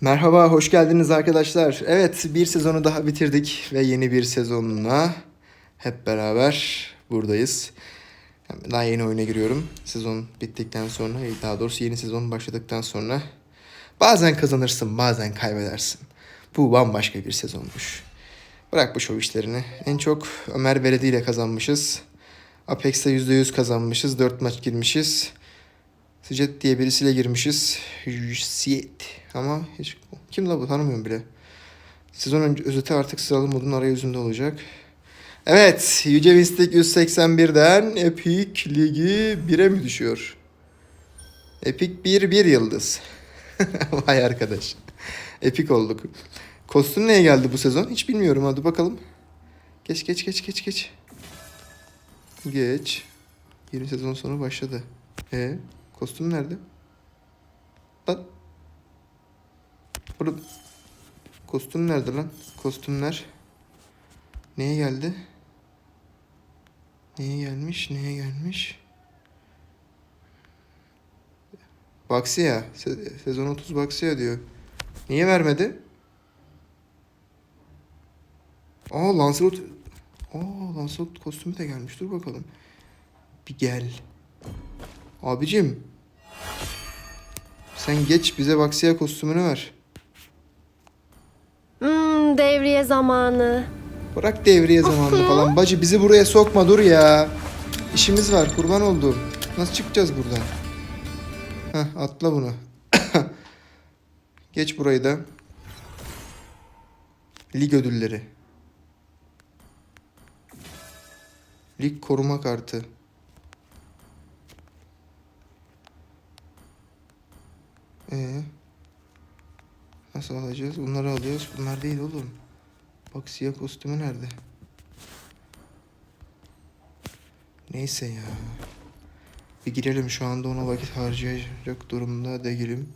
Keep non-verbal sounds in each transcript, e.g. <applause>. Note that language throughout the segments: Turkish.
Merhaba, hoş geldiniz arkadaşlar. Evet, bir sezonu daha bitirdik ve yeni bir sezonla hep beraber buradayız. Daha yeni oyuna giriyorum. Sezon bittikten sonra, daha doğrusu yeni sezon başladıktan sonra bazen kazanırsın, bazen kaybedersin. Bu bambaşka bir sezonmuş. Bırak bu şov işlerini. En çok Ömer Beledi ile kazanmışız. Apex'te %100 kazanmışız. 4 maç girmişiz. Sıcet diye birisiyle girmişiz. Siyet. Ama hiç... Kim la bu? Tanımıyorum bile. Sezon önce özeti artık sıralı modun arayüzünde olacak. Evet. Yüce Vistik 181'den Epic Ligi 1'e mi düşüyor? Epic 1 1 yıldız. <laughs> Vay arkadaş. Epic olduk. Kostüm neye geldi bu sezon? Hiç bilmiyorum. Hadi bakalım. Geç geç geç geç geç. Geç. Yeni sezon sonu başladı. E kostüm nerede? Lan. Oğlum. Kostüm nerede lan? Kostümler. Neye geldi? Neye gelmiş? Neye gelmiş? Baxia. Se- sezon 30 Baxia diyor. Niye vermedi? Aa Lancelot. Aa Lancelot kostümü de gelmiş. Dur bakalım. Bir gel. Abicim. Sen geç bize Baxia kostümünü ver. Hmm, devriye zamanı. Bırak devriye zamanını falan. Bacı bizi buraya sokma dur ya. İşimiz var kurban oldum. Nasıl çıkacağız buradan? Heh atla bunu. <coughs> Geç burayı da. Lig ödülleri. Lig koruma kartı. Ee, nasıl alacağız? Bunları alıyoruz. Bunlar değil oğlum. Bak siyah kostümü nerede? Neyse ya. Bir girelim şu anda ona vakit harcayacak durumda değilim.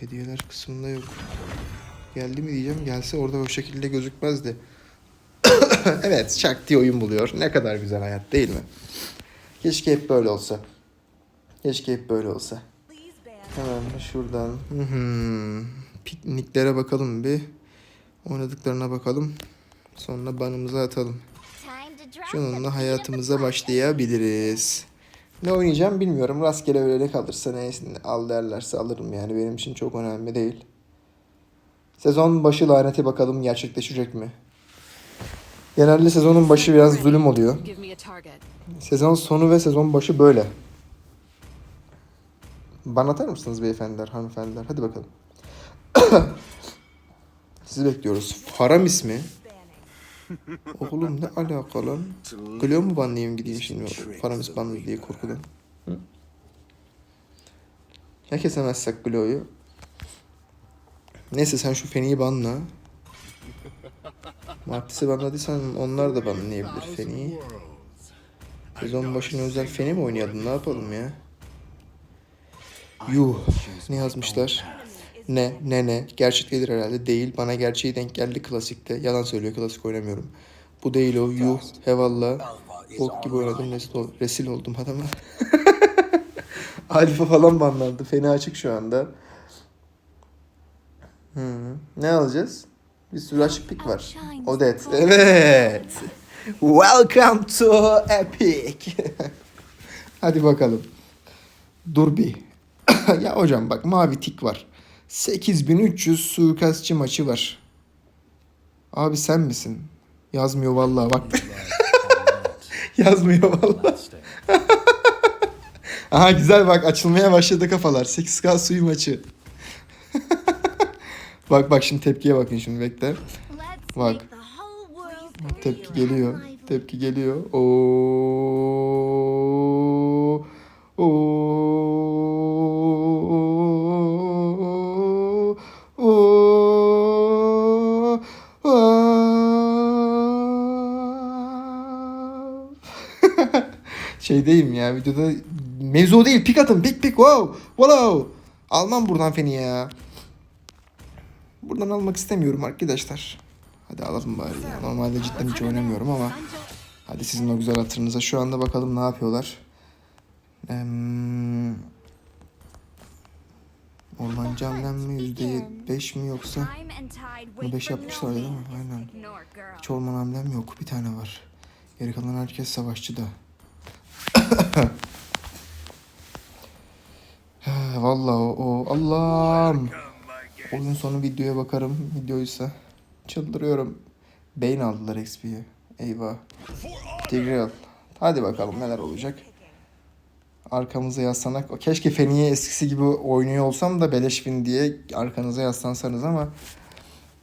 Hediyeler kısmında yok. Geldi mi diyeceğim. Gelse orada o şekilde gözükmezdi. <coughs> evet şak diye oyun buluyor. Ne kadar güzel hayat değil mi? Keşke hep böyle olsa. Keşke hep böyle olsa. Hemen şuradan. Hı. Pikniklere bakalım bir. Oynadıklarına bakalım. Sonra banımıza atalım. Şununla hayatımıza başlayabiliriz. Ne oynayacağım bilmiyorum. Rastgele öyle kalırsa neyse al derlerse alırım yani. Benim için çok önemli değil. Sezon başı laneti bakalım gerçekleşecek mi? Genelde sezonun başı biraz zulüm oluyor. Sezon sonu ve sezon başı böyle. Bana atar mısınız beyefendiler, hanımefendiler? Hadi bakalım. <coughs> Sizi bekliyoruz. Faram ismi. Oğlum ne alaka lan? Gülüyor mu banlayayım gideyim şimdi Faramis banlı diye korkudan. Hı? Ya kesemezsek Glow'yu? Neyse sen şu Feni'yi banla. <laughs> Martis'i banladıysan onlar da banlayabilir Feni'yi. Sezon başına özel Feni mi oynayalım ne yapalım ya? Yuh ne yazmışlar? Ne ne ne gerçek gelir herhalde değil bana gerçeği denk geldi klasikte yalan söylüyor klasik oynamıyorum. Bu değil o yuh hevallah bok gibi oynadım resil, ol- resil oldum adama. <laughs> Alfa falan banlandı fena açık şu anda. Hı. Ne alacağız? Bir sürü açık pik var. Odet. Evet. Welcome to Epic. <laughs> Hadi bakalım. Dur bir. <coughs> ya hocam bak mavi tik var. 8300 suikastçı maçı var. Abi sen misin? Yazmıyor vallahi bak. <laughs> Yazmıyor vallahi. <laughs> Aha güzel bak açılmaya başladı kafalar. 8K suyu maçı. <laughs> bak bak şimdi tepkiye bakın şimdi bekle. Bak. Tepki geliyor. Tepki geliyor. Oo. Oo. Şeydeyim ya videoda mevzu değil pik atın pik pik wow wow almam buradan feni ya buradan almak istemiyorum arkadaşlar hadi alalım bari ya normalde cidden hiç oynamıyorum ama hadi sizin o güzel hatırınıza şu anda bakalım ne yapıyorlar Em, Ormancı hamlem mi %5 mi yoksa Bunu 5 yapmışlar değil mi? Aynen. hiç orman hamlem yok. Bir tane var. Geri kalan herkes savaşçı da. <laughs> Vallahi o, o Allah'ım. Oyun sonu videoya bakarım. Videoysa çıldırıyorum. Beyin aldılar XP'ye. Eyvah. Tigreal. Hadi bakalım neler olacak. Arkamıza yaslanak. Keşke Feni'ye eskisi gibi oynuyor olsam da beleş win diye arkanıza yaslansanız ama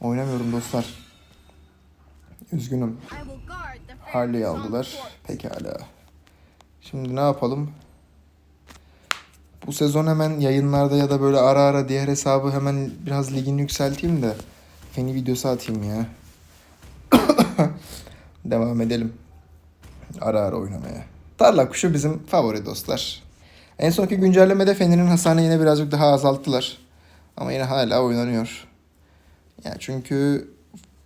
oynamıyorum dostlar. Üzgünüm. Harley'i aldılar. Pekala. Şimdi ne yapalım? Bu sezon hemen yayınlarda ya da böyle ara ara diğer hesabı hemen biraz ligini yükselteyim de Feni videosu atayım ya. <coughs> Devam edelim. Ara ara oynamaya. Tarla kuşu bizim favori dostlar. En sonki güncellemede Feni'nin hasarını yine birazcık daha azalttılar. Ama yine hala oynanıyor. Yani çünkü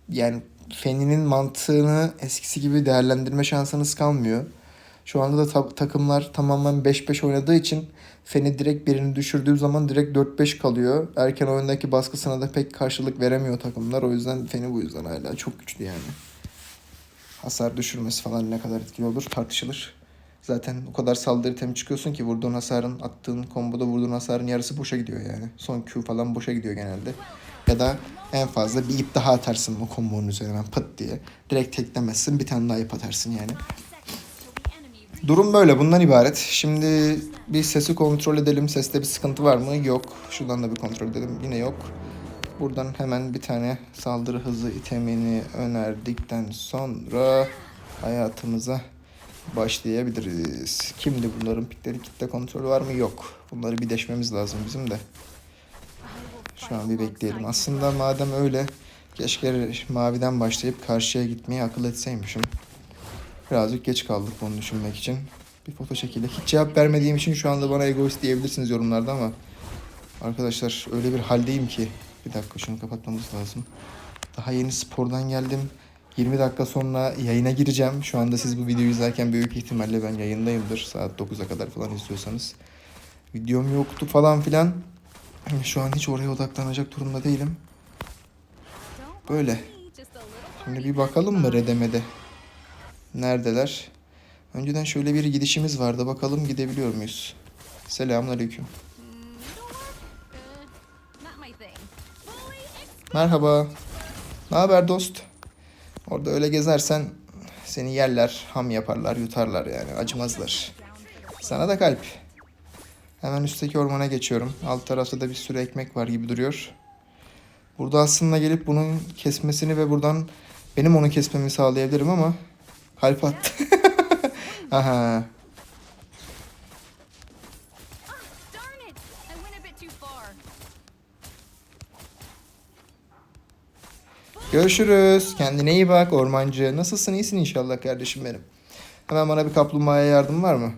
yani Feni'nin mantığını eskisi gibi değerlendirme şansınız kalmıyor. Şu anda da ta- takımlar tamamen 5-5 oynadığı için Feni direkt birini düşürdüğü zaman direkt 4-5 kalıyor. Erken oyundaki baskısına da pek karşılık veremiyor takımlar. O yüzden Feni bu yüzden hala çok güçlü yani. Hasar düşürmesi falan ne kadar etkili olur tartışılır. Zaten o kadar saldırı temi çıkıyorsun ki vurduğun hasarın, attığın komboda vurduğun hasarın yarısı boşa gidiyor yani. Son Q falan boşa gidiyor genelde. Ya da en fazla bir ip daha atarsın o kombonun üzerine pıt diye. Direkt teklemezsin bir tane daha ip atarsın yani. Durum böyle bundan ibaret. Şimdi bir sesi kontrol edelim. Seste bir sıkıntı var mı? Yok. Şuradan da bir kontrol edelim. Yine yok. Buradan hemen bir tane saldırı hızı itemini önerdikten sonra hayatımıza başlayabiliriz. Kimdi bunların pikleri kitle kontrolü var mı? Yok. Bunları bir deşmemiz lazım bizim de. Şu an bir bekleyelim. Aslında madem öyle keşke maviden başlayıp karşıya gitmeyi akıl etseymişim. Birazcık geç kaldık bunu düşünmek için. Bir foto çekiyle. Hiç cevap vermediğim için şu anda bana egoist diyebilirsiniz yorumlarda ama arkadaşlar öyle bir haldeyim ki bir dakika şunu kapatmamız lazım. Daha yeni spordan geldim. 20 dakika sonra yayına gireceğim. Şu anda siz bu videoyu izlerken büyük ihtimalle ben yayındayımdır. Saat 9'a kadar falan izliyorsanız. Videom yoktu falan filan. Şu an hiç oraya odaklanacak durumda değilim. Böyle. Şimdi bir bakalım mı Redeme'de? Neredeler? Önceden şöyle bir gidişimiz vardı. Bakalım gidebiliyor muyuz? Selamünaleyküm. Merhaba. Ne haber dost? Orada öyle gezersen seni yerler, ham yaparlar, yutarlar yani. Acımazlar. Sana da kalp. Hemen üstteki ormana geçiyorum. Alt tarafta da bir sürü ekmek var gibi duruyor. Burada aslında gelip bunun kesmesini ve buradan benim onu kesmemi sağlayabilirim ama kalp attı. <laughs> Aha. Görüşürüz. Kendine iyi bak ormancı. Nasılsın? İyisin inşallah kardeşim benim. Hemen bana bir kaplumbağaya yardım var mı?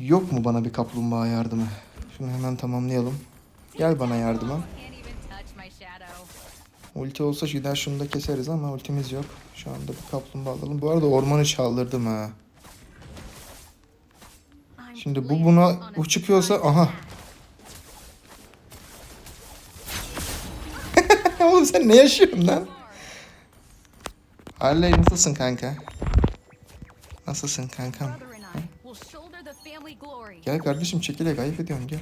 Yok mu bana bir kaplumbağa yardımı? Şunu hemen tamamlayalım. Gel bana yardıma. Ulti olsa gider şunu da keseriz ama ultimiz yok. Şu anda bir kaplumbağa alalım. Bu arada ormanı çaldırdım ha. Şimdi bu buna bu çıkıyorsa aha. <laughs> Oğlum sen ne yaşıyorsun lan? Harley nasılsın kanka? Nasılsın kankam? Gel kardeşim çekile ayıp ediyorsun gel.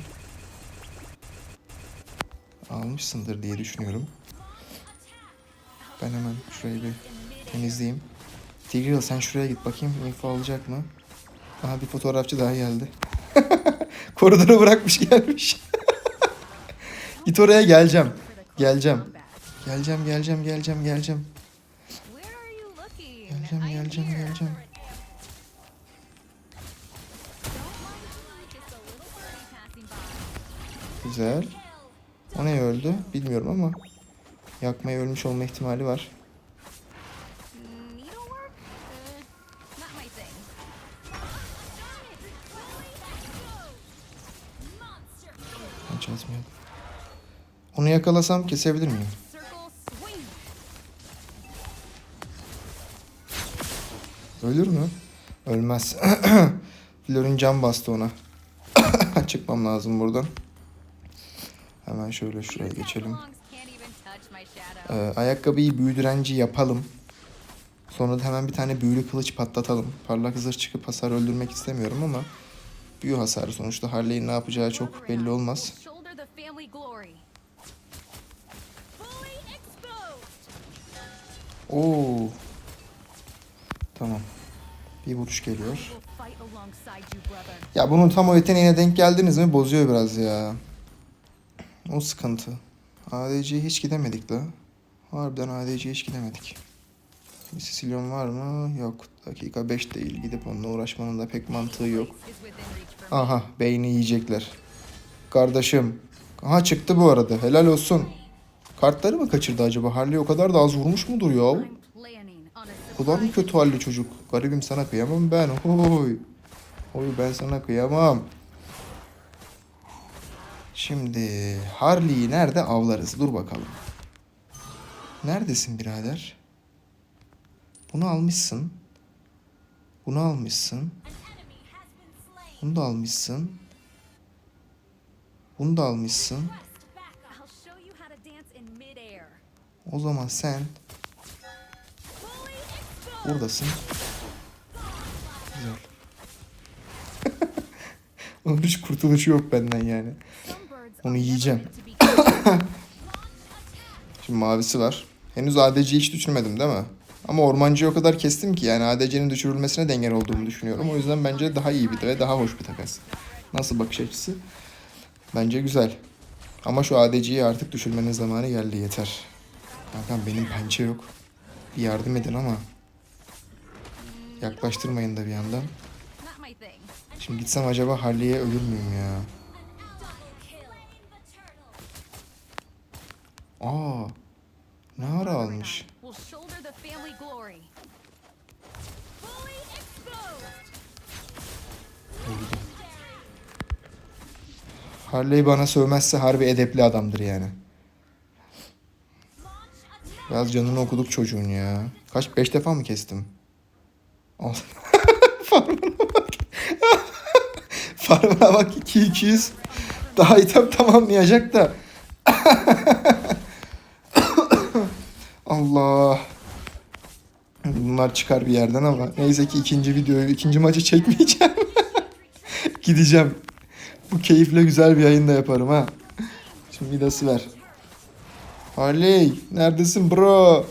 Almışsındır diye düşünüyorum. Ben hemen şurayı bir temizleyeyim. Tigreal sen şuraya git bakayım info alacak mı? Aha bir fotoğrafçı daha geldi. <laughs> Koridoru bırakmış gelmiş. <laughs> git oraya geleceğim. Geleceğim. Geleceğim geleceğim geleceğim geleceğim. Geleceğim geleceğim geleceğim. Güzel. O ne öldü? Bilmiyorum ama yakmaya ölmüş olma ihtimali var. Hiç. Onu yakalasam kesebilir miyim? Ölür mü? Ölmez. <clears throat> Flor'un can bastı ona. <clears throat> Çıkmam lazım buradan. Hemen şöyle şuraya geçelim. Ayakkabıyı büyü direnci yapalım. Sonra da hemen bir tane büyülü kılıç patlatalım. Parlak zırh çıkıp hasar öldürmek istemiyorum ama büyü hasarı sonuçta Harley'in ne yapacağı çok belli olmaz. Oo. Tamam. Bir vuruş geliyor. Ya bunun tam o yeteneğine denk geldiniz mi bozuyor biraz ya. O sıkıntı. ADC'ye hiç gidemedik la. Harbiden ADC'ye hiç gidemedik. Sicilyon var mı? Yok. Dakika 5 değil. Gidip onunla uğraşmanın da pek mantığı yok. Aha beyni yiyecekler. Kardeşim. Aha çıktı bu arada. Helal olsun. Kartları mı kaçırdı acaba? Harley o kadar da az vurmuş mudur ya? Surprise kötü halli çocuk? Garibim sana kıyamam ben. Oy. Oy ben sana kıyamam. Şimdi Harley'i nerede avlarız? Dur bakalım. Neredesin birader? Bunu almışsın. Bunu almışsın. Bunu da almışsın. Bunu da almışsın. O zaman sen buradasın. Güzel. <laughs> Onun hiç kurtuluşu yok benden yani. Onu yiyeceğim. <coughs> Şimdi mavisi var. Henüz ADC'yi hiç düşürmedim değil mi? Ama ormancıyı o kadar kestim ki yani ADC'nin düşürülmesine de engel olduğumu düşünüyorum. O yüzden bence daha iyi bir ve daha hoş bir takas. Nasıl bakış açısı? Bence güzel. Ama şu ADC'yi artık düşürmenin zamanı geldi yeter. Hakan benim pençe yok. Bir yardım edin ama. Yaklaştırmayın da bir yandan. Şimdi gitsem acaba Harley'e ölür müyüm ya? Aa. Ne ara almış? Harley bana sövmezse harbi edepli adamdır yani. Biraz canını okuduk çocuğun ya. Kaç? Beş defa mı kestim? <laughs> Farmına bak. <laughs> Farmına bak 2-200. Daha item tamamlayacak da. <laughs> Allah. Bunlar çıkar bir yerden ama neyse ki ikinci videoyu, ikinci maçı çekmeyeceğim. <laughs> Gideceğim. Bu keyifle güzel bir yayın da yaparım ha. Şimdi Midas'ı ver. Harley neredesin bro?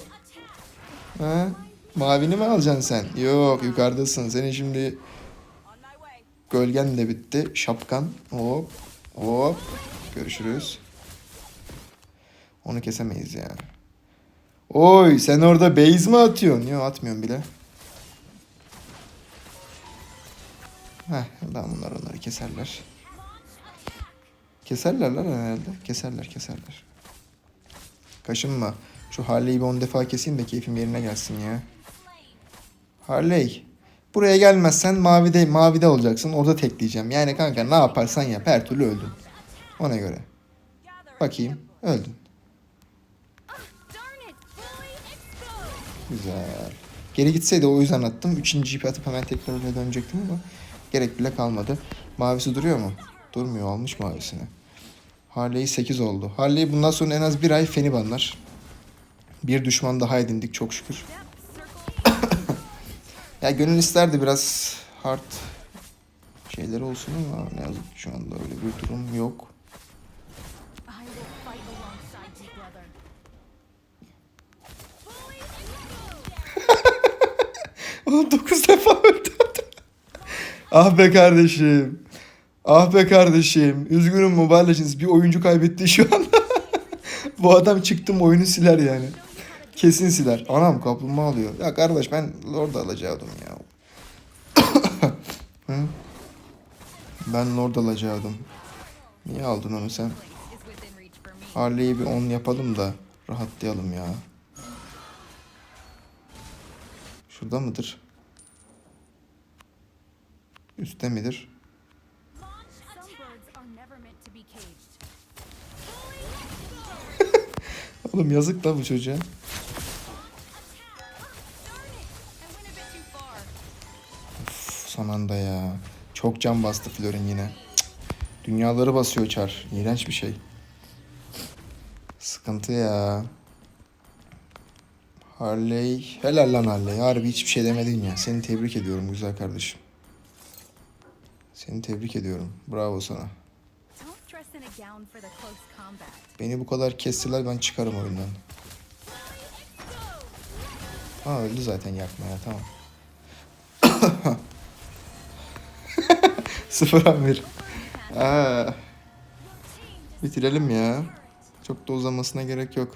Ha? Mavini mi alacaksın sen? Yok yukarıdasın. Senin şimdi gölgen de bitti. Şapkan. Hop. Hop. Görüşürüz. Onu kesemeyiz ya. Oy sen orada base mi atıyorsun? Yok atmıyorum bile. Heh, lan bunlar onları keserler. Keserler lan herhalde. Keserler keserler. Kaşınma. Şu Harley'i bir 10 defa keseyim de keyfim yerine gelsin ya. Harley. Buraya gelmezsen mavide mavide olacaksın. Orada tekleyeceğim. Yani kanka ne yaparsan yap her türlü öldün. Ona göre. Bakayım. Öldün. Güzel. Geri gitseydi o yüzden attım. Üçüncü ipi atıp hemen tekrar oraya dönecektim ama gerek bile kalmadı. Mavisi duruyor mu? Durmuyor. Almış mavisini. Harley 8 oldu. Harley bundan sonra en az bir ay feni banlar. Bir düşman daha edindik çok şükür. <coughs> Ya gönül isterdi biraz hard şeyler olsun ama ne yazık ki şu anda öyle bir durum yok. Exposed. 9 defa öldürdüm. ah be kardeşim. Ah be kardeşim. Üzgünüm Mobile Legends. Bir oyuncu kaybetti şu anda. <laughs> Bu adam çıktım oyunu siler yani. Kesin siler. Anam kaplumbağa alıyor. Ya kardeş ben Lord alacaktım ya. <coughs> Ben Lord alacaktım. Niye aldın onu sen? Harley'i bir 10 yapalım da rahatlayalım ya. Şurada mıdır? Üstte midir? <laughs> Oğlum yazık da bu çocuğa. Son anda ya. Çok can bastı Florin yine. Cık. Dünyaları basıyor çar. İğrenç bir şey. Sıkıntı ya. Harley. Helal lan Harley. Harbi hiçbir şey demedin ya. Seni tebrik ediyorum güzel kardeşim. Seni tebrik ediyorum. Bravo sana. Beni bu kadar kestiler ben çıkarım oyundan. Ha öldü zaten yakmaya tamam. <laughs> Sıfır bir. Aa, bitirelim ya. Çok da uzamasına gerek yok.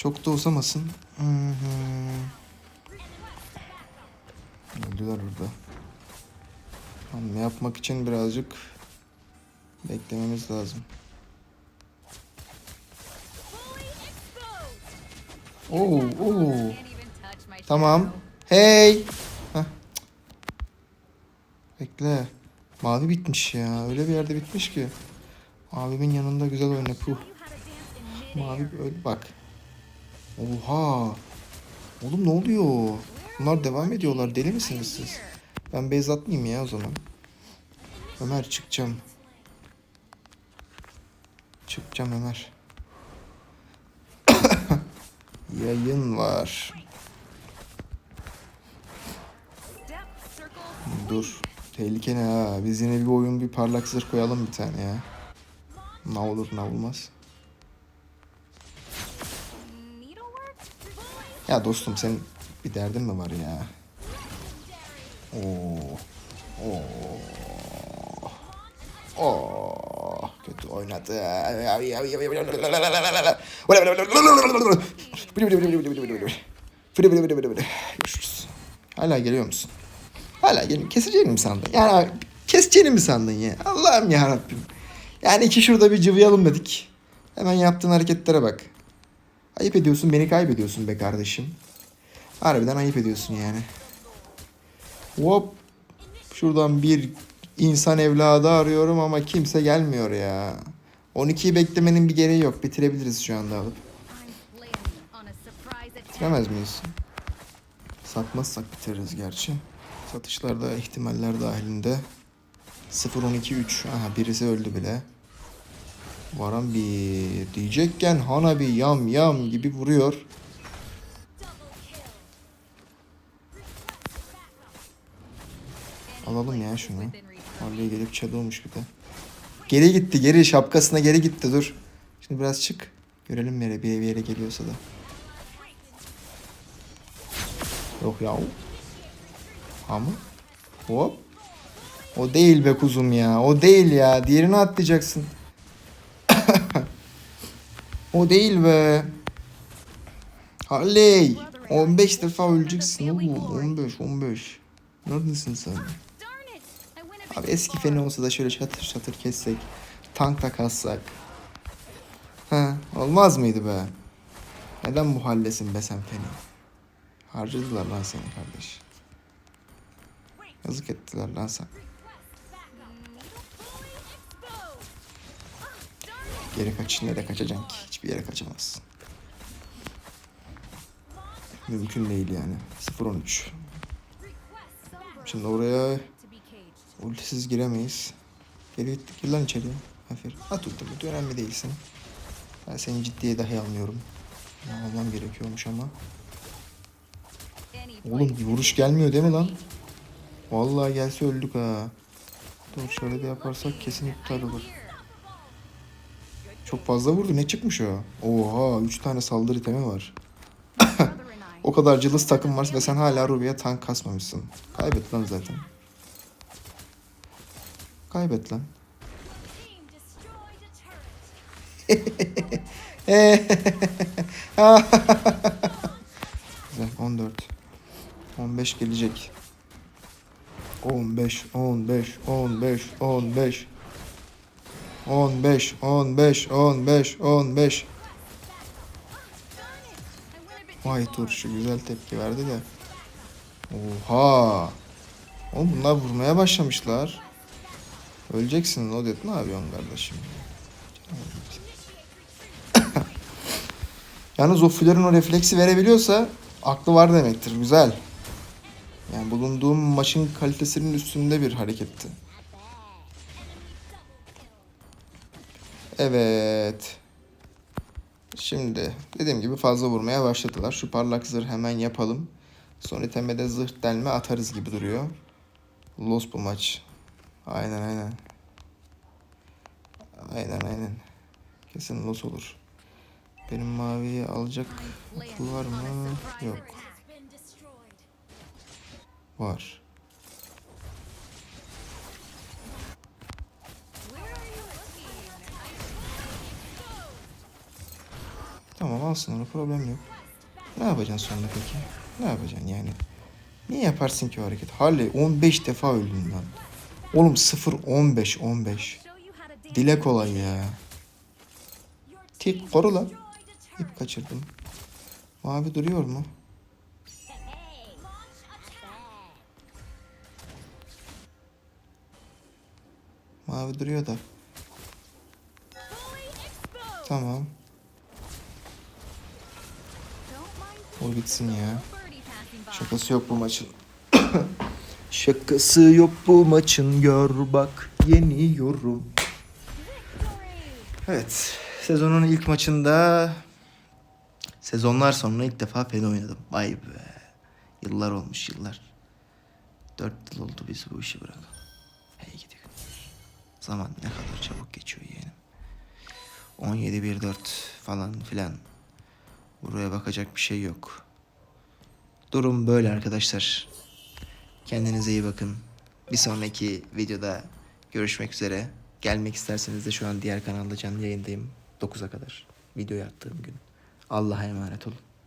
Çok da uzamasın. Hı hı. Öldüler burada. Hamle yapmak için birazcık beklememiz lazım. Oo, oo. Tamam. Hey. Heh. Bekle. Mavi bitmiş ya. Öyle bir yerde bitmiş ki. Abimin yanında güzel oyna. Puh. Mavi öyle bak. Oha. Oğlum ne oluyor? Bunlar devam ediyorlar. Deli misiniz siz? Ben base atmayayım ya o zaman. Ömer çıkacağım. Çıkacağım Ömer. <coughs> Yayın var. Dur. Tehlike ne ha? Biz yine bir oyun bir parlak zırh koyalım bir tane ya. Ne olur ne olmaz. Ya dostum senin bir derdin mi var ya? Oo. Oo. Oo. Kötü oynadı. Görüşürüz. Hala geliyor musun? Hala gelin. Keseceğini mi sandın? Yani keseceğini mi sandın ya? Allah'ım ya Rabbim. Yani iki şurada bir cıvıyalım dedik. Hemen yaptığın hareketlere bak. Ayıp ediyorsun, beni kaybediyorsun be kardeşim. Harbiden ayıp ediyorsun yani. Hop. Şuradan bir insan evladı arıyorum ama kimse gelmiyor ya. 12'yi beklemenin bir gereği yok. Bitirebiliriz şu anda alıp. Bitiremez miyiz? Satmazsak bitiririz gerçi. Satışlarda ihtimaller dahilinde. 0-12-3. Aha birisi öldü bile. Varan bir diyecekken Hana bir yam yam gibi vuruyor. Alalım ya şunu. Within reach. Harley gelip çalıyormuş bir de. Geri gitti geri şapkasına geri gitti dur. Şimdi biraz çık. Görelim nereye bir yere geliyorsa da. Yok ya. Ha mı? Hop. O değil be kuzum ya. O değil ya. Diğerini atlayacaksın. O değil be. Harley. 15 defa öleceksin oğlum. 15 15. Neredesin sen? Abi eski feni olsa da şöyle şatır şatır kessek. Tank da kassak. Ha, olmaz mıydı be? Neden bu haldesin be sen feni? Harcadılar lan seni kardeş. Yazık ettiler lan sen. Geri kaç nereye kaçacaksın ki? Hiçbir yere kaçamazsın. Mümkün değil yani. 0-13. Şimdi oraya. Ultisiz giremeyiz. Geri git, gir lan içeriye. Aferin. At ultimi. Önemli değilsin. Ben seni ciddiye dahi almıyorum. Almam gerekiyormuş ama. Oğlum vuruş gelmiyor değil mi lan? Vallahi gelse öldük ha. Dur şöyle de yaparsak kesin iptal olur. Çok fazla vurdu. Ne çıkmış o? Oha 3 tane saldırı itemi var. <laughs> O kadar cılız takım var ve sen hala Ruby'ye tank kasmamışsın. Kaybet lan zaten. Kaybet lan. <laughs> Güzel 14. 15 gelecek. 15, 15, 15, 15. 15, 15, 15, 15. I went a bit too Vay turşu güzel tepki verdi de. Oha. Oğlum bunlar vurmaya başlamışlar. Öleceksin Odet ne yapıyorsun kardeşim? <coughs> Yalnız o o refleksi verebiliyorsa aklı var demektir. Güzel. Yani bulunduğum maçın kalitesinin üstünde bir hareketti. Evet. Şimdi dediğim gibi fazla vurmaya başladılar. Şu parlak zırh hemen yapalım. Son iteme de zırh delme atarız gibi duruyor. Los bu maç. Aynen aynen. Aynen aynen. Kesin los olur. Benim maviyi alacak akıl var mı? Yok. Var. Tamam alsın onu problem yok. Ne yapacaksın sonra peki? Ne yapacaksın yani? Niye yaparsın ki o hareketi? Harley 15 defa öldün lan. Oğlum 0 15 15. Dile kolay ya. Tik koru lan. İp kaçırdım. Mavi duruyor mu? Mavi duruyor da. Tamam. O gitsin ya. Şakası yok bu maçın. <coughs> Şakası yok bu maçın gör bak yeniyorum. Evet sezonun ilk maçında sezonlar sonra ilk defa Fena oynadım. Vay be. Yıllar olmuş yıllar. Dört yıl oldu biz bu işi bırakalım. Hey gidi günler. Zaman ne kadar çabuk geçiyor yeğenim. 17-1-4 falan filan. Buraya bakacak bir şey yok. Durum böyle arkadaşlar. Kendinize iyi bakın. Bir sonraki videoda görüşmek üzere. Gelmek isterseniz de şu an diğer kanalda canlı yayındayım. 9'a kadar. Video attığım gün. Allah'a emanet olun.